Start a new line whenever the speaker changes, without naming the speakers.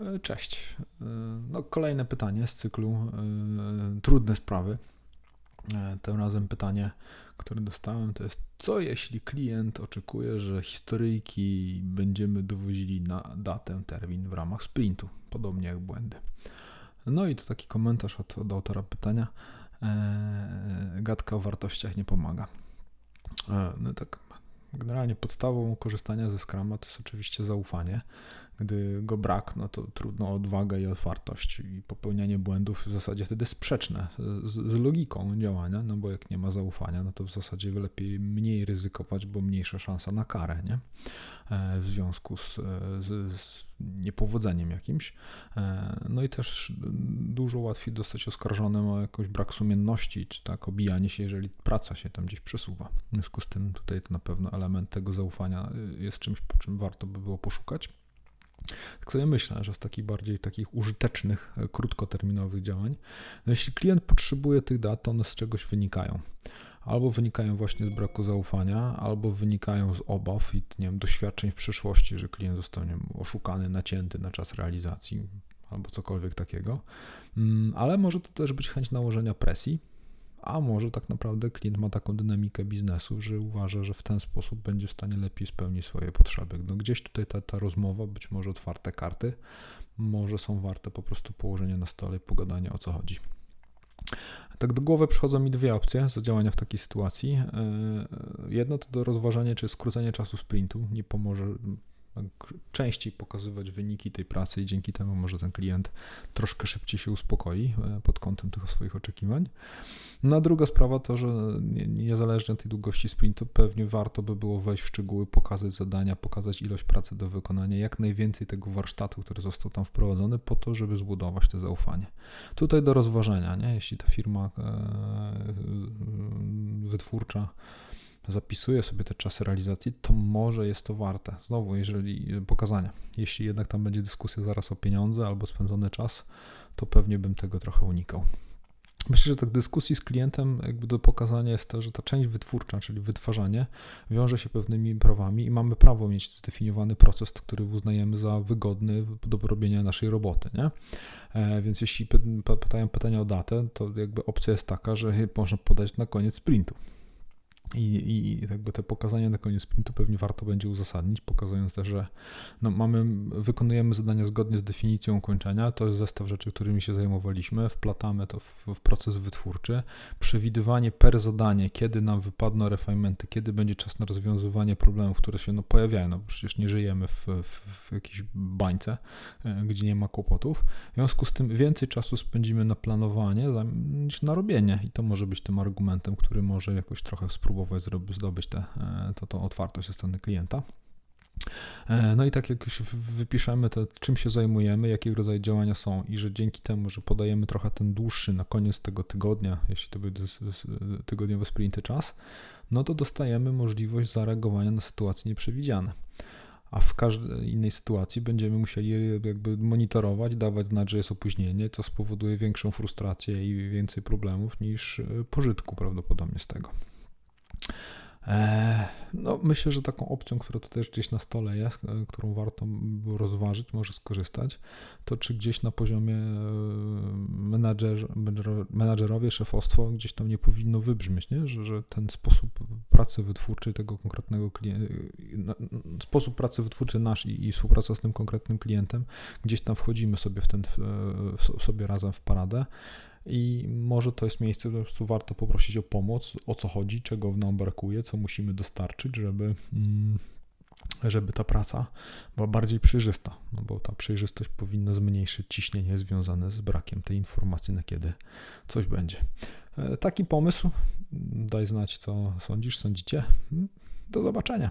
E, cześć. E, no, kolejne pytanie z cyklu e, Trudne sprawy. Tym razem pytanie, które dostałem, to jest: co jeśli klient oczekuje, że historyjki będziemy dowozili na datę, termin w ramach sprintu, podobnie jak błędy? No i to taki komentarz od, od autora pytania. Gadka o wartościach nie pomaga. No tak, generalnie podstawą korzystania ze Scrama to jest oczywiście zaufanie. Gdy go brak, no to trudno odwagę i otwartość i popełnianie błędów w zasadzie wtedy sprzeczne z, z, logiką działania, no bo jak nie ma zaufania, no to w zasadzie lepiej mniej ryzykować, bo mniejsza szansa na karę, nie? E, w związku z, z, z niepowodzeniem jakimś. E, no i też dużo łatwiej dostać oskarżonym o jakiś brak sumienności, czy tak obijanie się, jeżeli praca się tam gdzieś przesuwa. W związku z tym tutaj to na pewno element tego zaufania jest czymś, po czym warto by było poszukać. Tak sobie myślę, że z takich bardziej takich użytecznych, e, krótkoterminowych działań, no jeśli klient potrzebuje tych dat, to one z czegoś wynikają. Albo wynikają właśnie z braku zaufania, albo wynikają z obaw i nie wiem, doświadczeń w przyszłości, że klient zostanie oszukany, nacięty na czas realizacji, albo cokolwiek takiego. Mm, ale może to też być chęć nałożenia presji, a może tak naprawdę klient ma taką dynamikę biznesu, że uważa, że w ten sposób będzie w stanie lepiej spełnić swoje potrzeby. No gdzieś tutaj ta, ta rozmowa, być może otwarte karty, może są warte po prostu położenia na stole i pogadania o co chodzi. Tak do głowy przychodzą mi dwie opcje zadziałania w takiej sytuacji. E, jedno to do rozważania, czy skrócenie czasu sprintu nie pomoże częściej pokazywać wyniki tej pracy i dzięki temu może ten klient troszkę szybciej się uspokoi e, pod kątem tych swoich oczekiwań. No a druga sprawa to, że niezależnie od tej długości sprintu pewnie warto by było wejść w szczegóły, pokazać zadania, pokazać ilość pracy do wykonania, jak najwięcej tego warsztatu, który został tam wprowadzony po to, żeby zbudować to zaufanie. Tutaj do rozważenia, nie? jeśli ta firma e, wytwórcza zapisuje sobie te czasy realizacji, to może jest to warte. Znowu, jeżeli pokazania, jeśli jednak tam będzie dyskusja zaraz o pieniądze albo spędzony czas, to pewnie bym tego trochę unikał. Myślę, że tak dyskusji z klientem jakby do pokazania jest to, że ta część wytwórcza, czyli wytwarzanie, wiąże się pewnymi prawami i mamy prawo mieć zdefiniowany proces, który uznajemy za wygodny do robienia naszej roboty, nie? E, więc jeśli pytają pytania o datę, to jakby opcja jest taka, że można podać na koniec sprintu. I, I jakby te pokazania na koniec sprintu pewnie warto będzie uzasadnić, pokazując też, że no mamy, wykonujemy zadania zgodnie z definicją ukończenia, to jest zestaw rzeczy, którymi się zajmowaliśmy, wplatamy to w, w proces wytwórczy, przewidywanie per zadanie, kiedy nam wypadną refinementy, kiedy będzie czas na rozwiązywanie problemów, które się no, pojawiają, no przecież nie żyjemy w, w, w jakiejś bańce, e, gdzie nie ma kłopotów, w związku z tym więcej czasu spędzimy na planowanie niż na robienie. I to może być tym argumentem, który może jakoś trochę spróbować spróbować zdobyć tę e, to, to otwartość ze strony klienta. E, no i tak jak już wypiszemy, to czym się zajmujemy, jakie rodzaje działania są i że dzięki temu, że podajemy trochę ten dłuższy na koniec tego tygodnia, jeśli to będzie tygodniowe sprinty czas, no to dostajemy możliwość zareagowania na sytuacje nieprzewidziane. A w każdej innej sytuacji będziemy musieli jakby monitorować, dawać znać, że jest opóźnienie, co spowoduje większą frustrację i więcej problemów niż e, pożytku prawdopodobnie z tego. E, no, myślę, że taką opcją, która tu też gdzieś na stole jest, e, którą warto rozważyć, może skorzystać, to czy gdzieś na poziomie e, menadżer, menadżerowie, szefostwo gdzieś tam nie powinno wybrzmieć, nie? Że, że ten sposób pracy wytwórczej tego konkretnego klienta, sposób pracy wytwórczej nasz i, i współpraca z tym konkretnym klientem, gdzieś tam wchodzimy sobie w ten, w, sobie razem w paradę i może to jest miejsce, po prostu warto poprosić o pomoc, o co chodzi, czego nam brakuje, co musimy dostarczyć, żeby, mm, żeby ta praca była bardziej przejrzysta, no bo ta przejrzystość powinna zmniejszyć ciśnienie związane z brakiem tej informacji, na kiedy coś będzie. E, taki pomysł, daj znać, co sądzisz, sądzicie. Do zobaczenia.